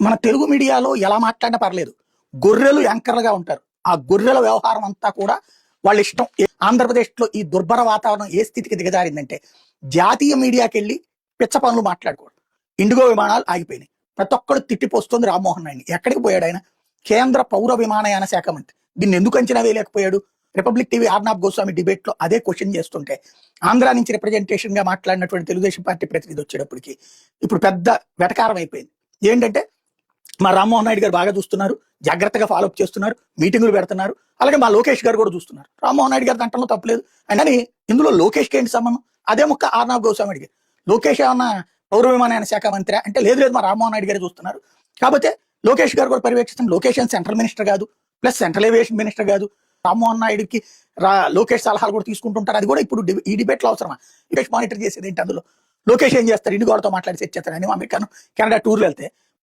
మన తెలుగు మీడియాలో ఎలా మాట్లాడినా పర్లేదు. గొర్రెలు యాంకర్లుగా ఉంటారు. ఆ గొర్రెల వ్యవహారం అంతా కూడా వాళ్ళ ఇష్టం. ఆంధ్రప్రదేశ్లో ఈ దుర్భర వాతావరణం ఏ స్థితికి దిగజారిందంటే జాతీయ మీడియాకి వెళ్ళి పిచ్చ పనులు మాట్లాడుకోవడం ఇండిగో విమానాలు ఆగిపోయినాయి. ప్రతి ఒక్కరు తిట్టిపోస్తుంది రామ్మోహన్ నాయుడు ఎక్కడికి పోయాడు ఆయన? కేంద్ర పౌర విమానయాన శాఖ మంత్రి. దీన్ని ఎందుకు అంచనా వేయలేకపోయాడు? రిపబ్లిక్ టీవీ ఆర్నాబ్ గోస్వామి డిబేట్లో అదే క్వశ్చన్ చేస్తుంటే ఆంధ్ర నుంచి రిప్రజెంటేషన్గా మాట్లాడినటువంటి తెలుగుదేశం పార్టీ ప్రతినిధి వచ్చేటప్పటికి ఇప్పుడు పెద్ద వెటకారం అయిపోయింది. ఏంటంటే మా రామ్మోహన్ నాయుడు గారు బాగా చూస్తున్నారు జాగ్రత్తగా ఫాలో అప్ చేస్తున్నారు మీటింగులు పెడుతున్నారు అలాగే మా లోకేష్ గారు కూడా చూస్తున్నారు. రామ్మోహన్ నాయుడు గారి దాంట్లో తప్పలేదు కానీ ఇందులో లోకేష్కి ఏంటి సంబంధం? అదే ముక్క ఆర్నాబ్ గోస్వామి అడిగారు. లోకేష్ ఏమన్నా పౌర విమానయాన శాఖ మంత్రి అంటే లేదు లేదు మా రామ్మోహన్ నాయుడు గారు చూస్తున్నారు. కాకపోతే లోకేష్ గారు కూడా పర్యవేక్షిస్తాం లోకేష్ సెంట్రల్ మినిస్టర్ కాదు ప్లస్ సెంట్రల్ ఏవియేషన్ మినిస్టర్ కాదు. రామ్మోహన్ నాయుడుకి రా లోకేష్ సలహాలు కూడా తీసుకుంటుంటారు. అది కూడా ఇప్పుడు ఈ డిబేట్లో అవసరమా? లోకేష్ మానిటర్ చేసేది ఏంటి అందులో? లోకేష్ ఏం చేస్తారు? ఇండిగోడతో మాట్లాడి సెట్ చేస్తారు అని అమెరికాను కెనడా టూర్లు వెళ్తే